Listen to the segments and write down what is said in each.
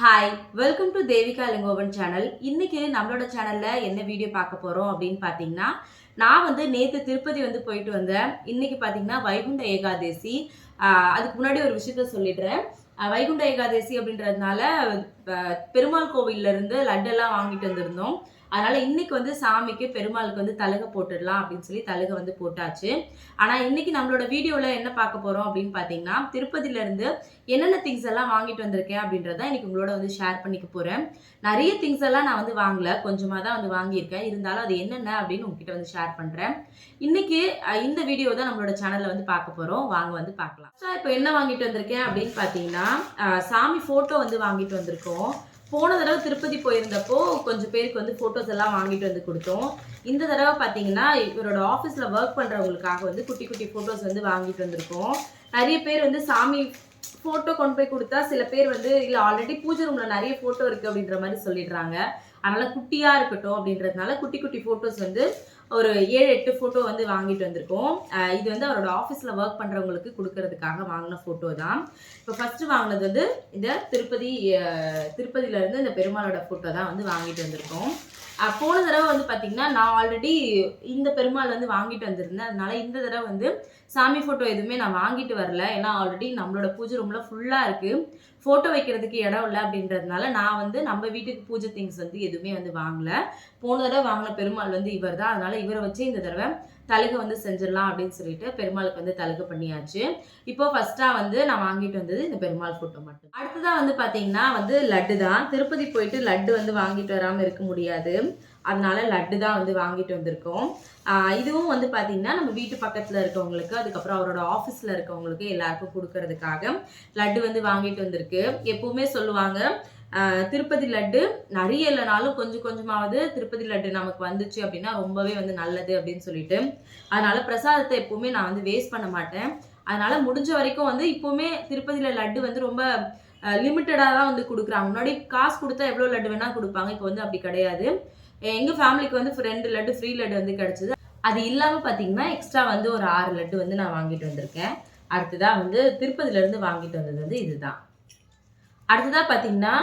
Hi welcome to Devika லிங்கோவன் channel இன்னைக்கு நம்மளோட சேனல்ல என்ன வீடியோ பார்க்க போறோம் அப்படின்னு பார்த்தீங்கன்னா நான் வந்து நேற்று திருப்பதி வந்து போயிட்டு வந்தேன். இன்னைக்கு பார்த்தீங்கன்னா வைகுண்ட ஏகாதேசி. அதுக்கு முன்னாடி ஒரு விஷயத்த சொல்லிடுறேன். வைகுண்ட ஏகாதேசி அப்படின்றதுனால பெருமாள் கோவில்ல இருந்து லட்டெல்லாம் வாங்கிட்டு வந்திருந்தோம். அதனால் இன்னைக்கு வந்து சாமிக்கு பெருமாளுக்கு வந்து தலகை போட்டுடலாம் அப்படின்னு சொல்லி தலகை வந்து போட்டாச்சு. ஆனால் இன்றைக்கி நம்மளோட வீடியோவில் என்ன பார்க்க போகிறோம் அப்படின்னு பார்த்தீங்கன்னா திருப்பதியிலேருந்து என்னென்ன திங்ஸ் எல்லாம் வாங்கிட்டு வந்திருக்கேன் அப்படின்றத இன்னைக்கு உங்களோட வந்து ஷேர் பண்ணிக்க போகிறேன் நிறைய திங்ஸ் எல்லாம் நான் வந்து வாங்கல கொஞ்சமாக தான் வந்து வாங்கியிருக்கேன். இருந்தாலும் அது என்னென்ன அப்படின்னு உங்ககிட்ட வந்து ஷேர் பண்ணுறேன் இன்றைக்கி இந்த வீடியோ தான் நம்மளோட சேனலில் வந்து பார்க்க போகிறோம் வாங்க வந்து பார்க்கலாம். ஸோ இப்போ என்ன வாங்கிட்டு வந்திருக்கேன் அப்படின்னு பார்த்தீங்கன்னா சாமி ஃபோட்டோ வந்து வாங்கிட்டு வந்திருக்கோம். போன தடவை திருப்பதி போயிருந்தப்போ கொஞ்சம் பேருக்கு வந்து ஃபோட்டோஸ் எல்லாம் வாங்கிட்டு வந்து கொடுத்தோம். இந்த தடவை பார்த்தீங்கன்னா இவரோட ஆஃபீஸில் ஒர்க் பண்ணுறவங்களுக்காக வந்து குட்டி குட்டி ஃபோட்டோஸ் வந்து வாங்கிட்டு வந்திருக்கோம். நிறைய பேர் வந்து சாமி ஃபோட்டோ கொண்டு போய் கொடுத்தா சில பேர் வந்து இல்லை ஆல்ரெடி பூஜை ரூமில் நிறைய ஃபோட்டோ இருக்குது அப்படின்ற மாதிரி சொல்லிடுறாங்க. அதனால் குட்டியாக இருக்கட்டும் அப்படின்றதுனால குட்டி குட்டி ஃபோட்டோஸ் வந்து ஒரு ஏழு எட்டு ஃபோட்டோ வந்து வாங்கிட்டு வந்திருக்கோம். இது வந்து அவரோட ஆஃபீஸில் ஒர்க் பண்ணுறவங்களுக்கு கொடுக்கறதுக்காக வாங்கின ஃபோட்டோ தான். இப்போ ஃபஸ்ட்டு வாங்கினது வந்து இந்த திருப்பதி திருப்பதியிலேருந்து இந்த பெருமாளோட ஃபோட்டோ தான் வந்து வாங்கிட்டு வந்திருக்கோம். போன தடவை வந்து பார்த்திங்கன்னா நான் ஆல்ரெடி இந்த பெருமாள் வந்து வாங்கிட்டு வந்திருந்தேன். அதனால இந்த தடவை வந்து சாமி ஃபோட்டோ எதுவுமே நான் வாங்கிட்டு வரல. ஏன்னா ஆல்ரெடி நம்மளோட பூஜை ரூமில் ஃபுல்லாக இருக்குது ஃபோட்டோ வைக்கிறதுக்கு இடம் இல்லை அப்படின்றதுனால நான் வந்து நம்ம வீட்டுக்கு பூஜை திங்ஸ் வந்து எதுவுமே வந்து வாங்கலை. போன தடவை வாங்கின பெருமாள் வந்து இவர் தான் அதனால் இவரை வச்சு இந்த தடவை தழுக வந்து செஞ்சிடலாம் அப்படின்னு சொல்லிட்டு பெருமாளுக்கு வந்து தழுக பண்ணியாச்சு. இப்போ ஃபர்ஸ்ட்டாக வந்து நான் வாங்கிட்டு வந்தது இந்த பெருமாள் ஃபோட்டோ மட்டும். அடுத்ததாக வந்து பார்த்தீங்கன்னா வந்து லட்டு தான். திருப்பதி போயிட்டு லட்டு வந்து வாங்கிட்டு வராமல் இருக்க முடியாது. அதனால லட்டு தான் வந்து வாங்கிட்டு வந்திருக்கோம். இதுவும் வந்து பார்த்திங்கன்னா நம்ம வீட்டு பக்கத்தில் இருக்கவங்களுக்கு அதுக்கப்புறம் அவரோட ஆஃபீஸில் இருக்கவங்களுக்கு எல்லாருக்கும் கொடுக்கறதுக்காக லட்டு வந்து வாங்கிட்டு வந்திருக்கு. எப்பவுமே சொல்லுவாங்க திருப்பதி லட்டு நிறைய இல்லைனாலும் கொஞ்சம் கொஞ்சமாவது திருப்பதி லட்டு நமக்கு வந்துச்சு அப்படின்னா ரொம்பவே வந்து நல்லது அப்படின்னு சொல்லிட்டு. அதனால பிரசாதத்தை எப்பவுமே நான் வந்து வேஸ்ட் பண்ண மாட்டேன். அதனால முடிஞ்ச வரைக்கும் வந்து இப்போவுமே திருப்பதியில் லட்டு வந்து ரொம்ப லிமிட்டடாக தான் வந்து கொடுக்குறாங்க. முன்னாடி காசு கொடுத்தா எவ்வளோ லட்டு வேணால் கொடுப்பாங்க இப்போ வந்து அப்படி கிடையாது. எங்கள் ஃபேமிலிக்கு வந்து ரெண்டு லட்டு ஃப்ரீ லட்டு வந்து கிடச்சிது. அது இல்லாமல் பார்த்தீங்கன்னா எக்ஸ்ட்ரா வந்து ஒரு ஆறு லட்டு வந்து நான் வாங்கிட்டு வந்திருக்கேன். அடுத்ததாக வந்து திருப்பதியிலேருந்து வாங்கிட்டு வந்தது வந்து இதுதான். அடுத்ததாக பார்த்தீங்கன்னா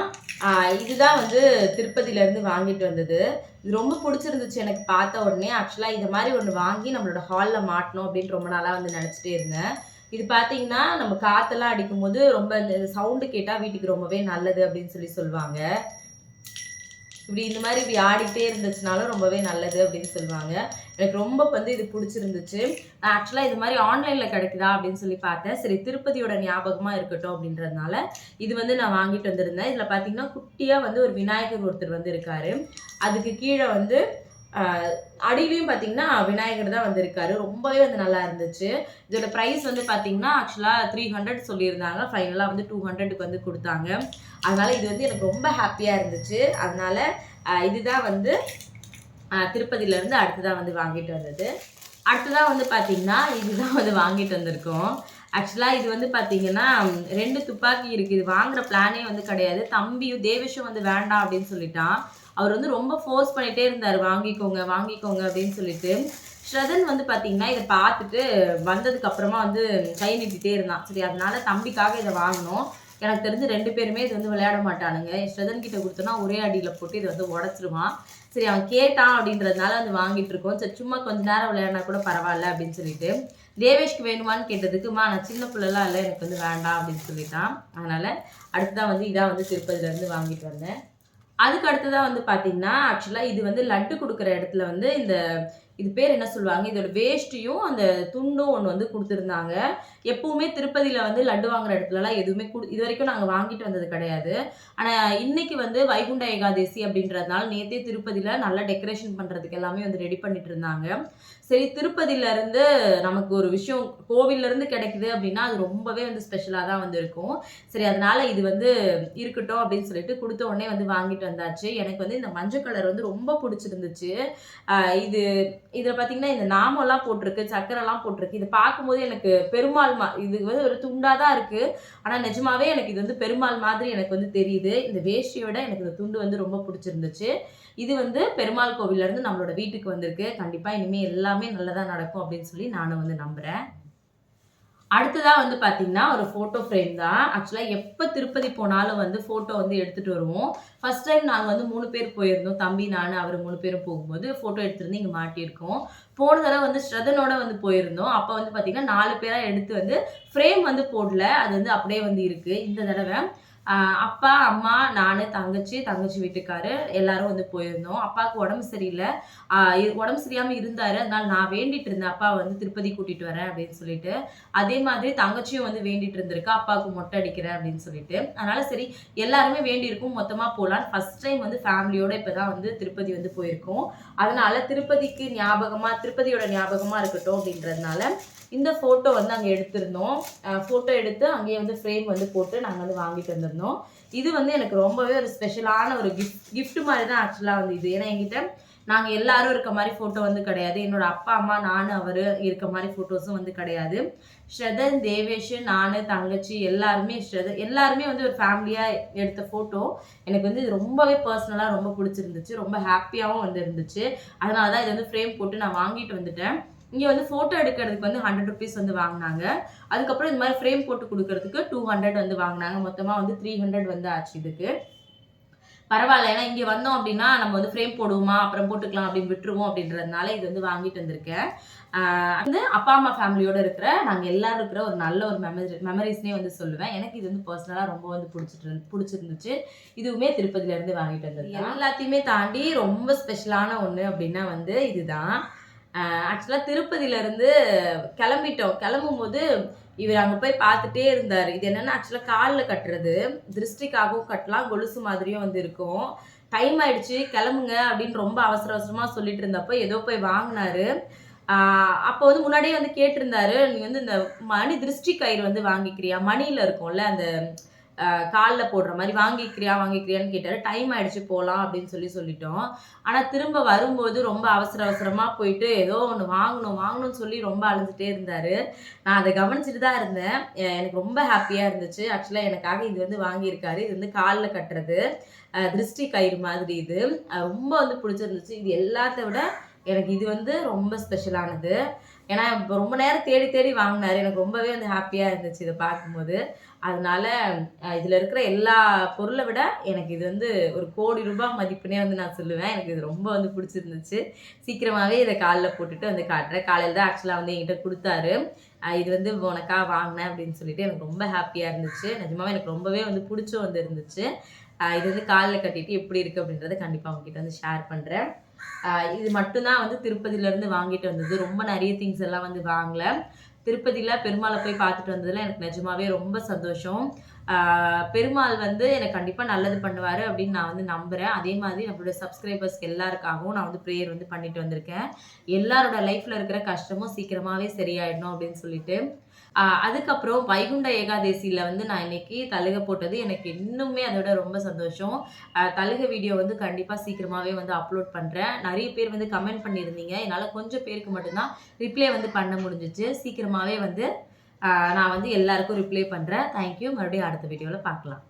இதுதான் வந்து திருப்பதியிலேருந்து வாங்கிட்டு வந்தது. இது ரொம்ப பிடிச்சிருந்துச்சு எனக்கு பார்த்த உடனே. ஆக்சுவலாக இந்த மாதிரி ஒன்று வாங்கி நம்மளோட ஹாலில் மாட்டணும் அப்படின்னு ரொம்ப நாளாக வந்து நினச்சிட்டே இருந்தேன். இது பார்த்தீங்கன்னா நம்ம காற்றெல்லாம் அடிக்கும்போது ரொம்ப இந்த சவுண்டு கேட்டால் வீட்டுக்கு ரொம்பவே நல்லது அப்படின்னு சொல்லி சொல்லுவாங்க. இப்படி இந்த மாதிரி இப்படி ஆடிட்டே இருந்துச்சுனாலும் ரொம்பவே நல்லது அப்படின்னு சொல்லுவாங்க. எனக்கு ரொம்ப வந்து இது பிடிச்சிருந்துச்சு. ஆக்சுவலாக இது மாதிரி ஆன்லைனில் கிடைக்குதா அப்படின்னு சொல்லி பார்த்தேன். சரி திருப்பதியோட ஞாபகமாக இருக்கட்டும் அப்படின்றதுனால இது வந்து நான் வாங்கிட்டு வந்திருந்தேன். இதில் பார்த்தீங்கன்னா குட்டியாக வந்து ஒரு விநாயகர் ஒருத்தர் வந்து இருக்காரு. அதுக்கு கீழே வந்து அடியிலையும் பார்த்தீங்கன்னா விநாயகர் தான் வந்திருக்காரு. ரொம்பவே வந்து நல்லா இருந்துச்சு. இதோட ப்ரைஸ் வந்து பார்த்தீங்கன்னா ஆக்சுவலாக த்ரீ ஹண்ட்ரட் சொல்லியிருந்தாங்க. ஃபைனலாக வந்து டூ ஹண்ட்ரடுக்கு வந்து கொடுத்தாங்க. அதனால் இது வந்து எனக்கு ரொம்ப ஹாப்பியாக இருந்துச்சு. அதனால இதுதான் வந்து திருப்பதியிலேருந்து அடுத்ததாக வந்து வாங்கிட்டு வந்தது. அடுத்ததாக வந்து பார்த்தீங்கன்னா இதுதான் வந்து வாங்கிட்டு வந்திருக்கோம். ஆக்சுவலாக இது வந்து பார்த்தீங்கன்னா ரெண்டு துப்பாக்கி இருக்குது இது வாங்குற பிளானே வந்து கிடையாது. தம்பியும் தேவேஷும் வந்து வேண்டாம் அப்படின்னு சொல்லிட்டான். அவர் வந்து ரொம்ப ஃபோர்ஸ் பண்ணிட்டே இருந்தார். வாங்கிக்கோங்க வாங்கிக்கோங்க அப்படின்னு சொல்லிட்டு. ஸ்ரதன் வந்து பார்த்தீங்கன்னா இதை பார்த்துட்டு வந்ததுக்கு அப்புறமா வந்து கை நீட்டிகிட்டே இருந்தான். சரி அதனால தம்பிக்காக இதை வாங்கினோம் எனக்கு தெரிஞ்சு ரெண்டு பேருமே இது வந்து விளையாட மாட்டானுங்க. ஸ்ரதன் கிட்ட கொடுத்தோன்னா ஒரே அடியில் போட்டு இதை வந்து உடச்சிருவான். சரி அவன் கேட்டான் அப்படின்றதுனால வந்து வாங்கிட்டு இருக்கோம். சரி சும்மா கொஞ்ச நேரம் விளையாடினா கூட பரவாயில்ல அப்படின்னு சொல்லிட்டு. தேவேஷ்க்கு வேணுமான்னு கேட்டதுக்குமா நான் சின்ன பிள்ளைலாம் இல்லை எனக்கு வந்து வேண்டாம் அப்படின்னு சொல்லிட்டான். அதனால அடுத்ததான் வந்து இதான் வந்து திருப்பதியிலேருந்து வாங்கிட்டு வந்தேன். அதுக்கு அடுத்ததாக வந்து பார்த்தீங்கன்னா ஆக்சுவலாக இது வந்து லட்டு கொடுக்குற இடத்துல வந்து இந்த இது பேர் என்ன சொல்லுவாங்க? இதோட வேஷ்டியும் அந்த துண்டும் ஒன்று வந்து கொடுத்துருந்தாங்க. எப்பவுமே திருப்பதியில் வந்து லட்டு வாங்குற இடத்துலலாம் எதுவுமே கொடு இது வரைக்கும் நாங்கள் வாங்கிட்டு வந்தது கிடையாது. ஆனால் இன்னைக்கு வந்து வைகுண்ட ஏகாதசி அப்படின்றதுனால நேற்றே திருப்பதியில் நல்லா டெக்கரேஷன் பண்ணுறதுக்கு எல்லாமே வந்து ரெடி பண்ணிட்டு இருந்தாங்க. சரி திருப்பதியிலேருந்து நமக்கு ஒரு விஷயம் கோவிலேருந்து கிடைக்குது அப்படின்னா அது ரொம்பவே வந்து ஸ்பெஷலாக தான் வந்து இருக்கும். சரி அதனால் இது வந்து இருக்கட்டும் அப்படின்னு சொல்லிட்டு கொடுத்த உடனே வந்து வாங்கிட்டு வந்தாச்சு. எனக்கு வந்து இந்த மஞ்சள் கலர் வந்து ரொம்ப பிடிச்சிருந்துச்சு. இது இதில் பார்த்தீங்கன்னா இந்த நாமெல்லாம் போட்டிருக்கு சக்கரைலாம் போட்டிருக்கு. இது பார்க்கும்போது எனக்கு பெருமாள் மா இது வந்து ஒரு துண்டாக தான் இருக்குது ஆனால் நிஜமாவே எனக்கு இது வந்து பெருமாள் மாதிரி எனக்கு வந்து தெரியுது. இந்த வேஷ்டியோட எனக்கு இந்த துண்டு வந்து ரொம்ப பிடிச்சிருந்துச்சு. இது வந்து பெருமாள் கோவிலேருந்து நம்மளோட வீட்டுக்கு வந்திருக்கு. கண்டிப்பாக இனிமேல் எல்லாமே நல்லதாக நடக்கும் அப்படின்னு சொல்லி நானும் வந்து நம்புகிறேன் அடுத்ததாக வந்து பார்த்தீங்கன்னா, ஒரு ஃபோட்டோ ஃப்ரேம் தான். ஆக்சுவலாக எப்போ திருப்பதி போனாலும் வந்து ஃபோட்டோ வந்து எடுத்துகிட்டு வருவோம். ஃபர்ஸ்ட் டைம் நாங்கள் வந்து மூணு பேர் போயிருந்தோம். தம்பி, நான் அவர் மூணு பேரும் போகும்போது ஃபோட்டோ எடுத்துருந்து வந்து மாட்டியிருக்கோம். போன தடவை வந்து ஸ்ரதனோட வந்து போயிருந்தோம். அப்போ வந்து பார்த்தீங்கன்னா, நாலு பேராக எடுத்து வந்து ஃப்ரேம் வந்து போடல. அது வந்து அப்படியே வந்து இருக்குது இந்த தடவை அப்பா, அம்மா, நான் தங்கச்சி, தங்கச்சி வீட்டுக்காரு எல்லாரும் வந்து போயிருந்தோம். அப்பாவுக்கு உடம்பு சரியில்லை உடம்பு சரியாமல் இருந்தாரு. அதனால நான் வேண்டிட்டு இருந்தேன். அப்பா வந்து திருப்பதி கூட்டிட்டு வரேன் அப்படின்னு சொல்லிட்டு. அதே மாதிரி தங்கச்சியும் வந்து வேண்டிட்டு இருந்திருக்கா. அப்பாவுக்கு மொட்டை அடிக்கிறேன் அப்படின்னு சொல்லிட்டு. அதனால சரி எல்லாருமே வேண்டியிருக்கோம். மொத்தமா போகலான்னு ஃபர்ஸ்ட் டைம் வந்து ஃபேமிலியோட இப்போ தான் வந்து திருப்பதி வந்து போயிருக்கோம். அதனால திருப்பதிக்கு ஞாபகமா திருப்பதியோட ஞாபகமா இருக்கட்டும் அப்படின்றதுனால, இந்த ஃபோட்டோ வந்து அங்கே எடுத்திருந்தோம். ஃபோட்டோ எடுத்து அங்கேயே வந்து ஃப்ரேம் வந்து போட்டு நாங்கள் வந்து வாங்கிட்டு வந்திருந்தோம். இது வந்து எனக்கு ரொம்பவே ஒரு ஸ்பெஷலான ஒரு கிஃப்ட் கிஃப்ட் மாதிரி தான் ஆக்சுவலாக வந்து இது. ஏன்னா என்கிட்ட நாங்கள் எல்லாரும் இருக்க மாதிரி ஃபோட்டோ வந்து கிடையாது. என்னோட அப்பா, அம்மா, நான் அவர் இருக்க மாதிரி ஃபோட்டோஸும் வந்து கிடையாது. ஸ்ரதன், தேவேஷ், நான் தங்கச்சி எல்லாருமே ஸ்ரத எல்லாருமே வந்து ஒரு ஃபேமிலியாக எடுத்த ஃபோட்டோ. எனக்கு வந்து இது ரொம்பவே பர்சனலாக ரொம்ப பிடிச்சிருந்துச்சு ரொம்ப ஹாப்பியாகவும் வந்து இருந்துச்சு. அதனால தான் இது வந்து ஃப்ரேம் போட்டு நான் வாங்கிட்டு வந்துட்டேன். இங்கே வந்து ஃபோட்டோ எடுக்கிறதுக்கு வந்து ₹100 வந்து வாங்கினாங்க அதுக்கப்புறம் இந்த மாதிரி ஃப்ரேம் போட்டு கொடுக்கறதுக்கு டூ ஹண்ட்ரட் வந்து வாங்கினாங்க மொத்தமாக வந்து 300 வந்து ஆச்சு இதுக்கு. பரவாயில்ல ஏன்னா இங்கே வந்தோம் அப்படின்னா, நம்ம வந்து ஃப்ரேம் போடுவோமா, அப்புறம் போட்டுக்கலாம் அப்படின்னு விட்டுருவோம் அப்படின்றதுனால இது வந்து வாங்கிட்டு வந்திருக்கேன். வந்து அப்பா, அம்மா ஃபேமிலியோட இருக்கிற நாங்கள் எல்லாரும் இருக்கிற ஒரு நல்ல ஒரு மெமரி மெமரிஸ்னே வந்து சொல்லுவேன். எனக்கு இது வந்து பர்சனலாக ரொம்ப வந்து பிடிச்சிட்டு பிடிச்சிருந்துச்சு இதுவுமே திருப்பதியிலேருந்து வாங்கிட்டு வந்தது எல்லாத்தையுமே தாண்டி ரொம்ப ஸ்பெஷலான ஒன்று அப்படின்னா வந்து இதுதான். ஆக்சுவலாக திருப்பதியிலேருந்து கிளம்பிட்டோம். கிளம்பும்போது இவர் அங்கே போய் பார்த்துட்டே இருந்தார் இது என்னென்னா ஆக்சுவலாக காலில் கட்டுறது. திருஷ்டிக்காகவும் கட்டலாம். கொலுசு மாதிரியும் வந்து இருக்கும். டைம் ஆயிடுச்சு கிளம்புங்க அப்படின்னு ரொம்ப அவசர அவசரமாக சொல்லிட்டு இருந்தப்போ ஏதோ போய் வாங்கினாரு அப்போ வந்து முன்னாடியே வந்து கேட்டிருந்தாரு. "நீ வந்து இந்த மணி திருஷ்டி கயிறு வந்து வாங்கிக்கிறியா?" மணியில் இருக்கும்ல அந்த காலில் போடுற மாதிரி வாங்கிக்கிறியா? வாங்கிக்கிறியான்னு கேட்டார் டைம் ஆயிடுச்சு போகலாம் அப்படின்னு சொல்லி சொல்லிட்டோம். ஆனால் திரும்ப வரும்போது ரொம்ப அவசர அவசரமாக போயிட்டு ஏதோ ஒன்று வாங்கணும் வாங்கணும்னு சொல்லி ரொம்ப அழுதுகிட்டே இருந்தார் நான் அதை கவனிச்சுட்டு தான் இருந்தேன். எனக்கு ரொம்ப ஹாப்பியாக இருந்துச்சு. ஆக்சுவலாக எனக்காக இது வந்து வாங்கியிருக்காரு. இது வந்து காலில் கட்டுறது. திருஷ்டி கயிறு மாதிரி இது. ரொம்ப வந்து பிடிச்சிருந்துச்சு இது எல்லாத்த விட எனக்கு இது வந்து ரொம்ப ஸ்பெஷலானது. ஏன்னா ரொம்ப நேரம் தேடி தேடி வாங்கினாரு எனக்கு ரொம்பவே வந்து ஹாப்பியாக இருந்துச்சு இதை பார்க்கும்போது. அதனால இதில் இருக்கிற எல்லா பொருளை விட எனக்கு இது வந்து ஒரு கோடி ரூபாய் மதிப்புன்னே வந்து நான் சொல்லுவேன். எனக்கு இது ரொம்ப வந்து பிடிச்சிருந்துச்சு சீக்கிரமாகவே இதை காலில் போட்டுட்டு வந்து காட்டுறேன். காலையில் தான் ஆக்சுவலாக வந்து என்கிட்ட கொடுத்தாரு இது வந்து உனக்காக வாங்கினேன் அப்படின்னு சொல்லிட்டு எனக்கு ரொம்ப ஹாப்பியாக இருந்துச்சு. நிஜமாவே எனக்கு ரொம்பவே வந்து பிடிச்சும் வந்து இருந்துச்சு. இது வந்து காலில் கட்டிட்டு எப்படி இருக்குது அப்படின்றத கண்டிப்பாக உங்ககிட்ட வந்து ஷேர் பண்ணுறேன் இது மட்டும்தான் வந்து திருப்பதியிலேருந்து வாங்கிட்டு வந்தது. ரொம்ப நிறைய திங்ஸ் எல்லாம் வந்து வாங்கல. திருப்பதியில் பெருமாளை போய் பார்த்துட்டு வந்ததுல எனக்கு நிஜமாவே ரொம்ப சந்தோஷம். பெருமாள் வந்து எனக்கு கண்டிப்பாக நல்லது பண்ணுவார் அப்படின்னு நான் வந்து நம்புகிறேன் அதே மாதிரி நம்மளோட சப்ஸ்கிரைபர்ஸ் எல்லாருக்காகவும் நான் வந்து ப்ரேயர் வந்து பண்ணிட்டு வந்திருக்கேன். எல்லாரோட லைஃப்பில் இருக்கிற கஷ்டமும் சீக்கிரமாகவே சரியாயிடணும் அப்படின்னு சொல்லிட்டு. அதுக்கப்புறம் வைகுண்ட ஏகாதேசியில் வந்து நான் இன்னைக்கு தழுக போட்டது எனக்கு இன்னுமே அதோட ரொம்ப சந்தோஷம். தழுக வீடியோ வந்து கண்டிப்பாக சீக்கிரமாகவே வந்து அப்லோட் பண்ணுறேன் நிறைய பேர் வந்து கமெண்ட் பண்ணியிருந்தீங்க. என்னால் கொஞ்சம் பேருக்கு மட்டும்தான் ரிப்ளை வந்து பண்ண முடிஞ்சிச்சு சீக்கிரமாகவே வந்து நான் வந்து எல்லாருக்கும் ரிப்ளை பண்ணுறேன் தேங்க் யூ. மறுபடியும் அடுத்த வீடியோவில் பார்க்கலாம்.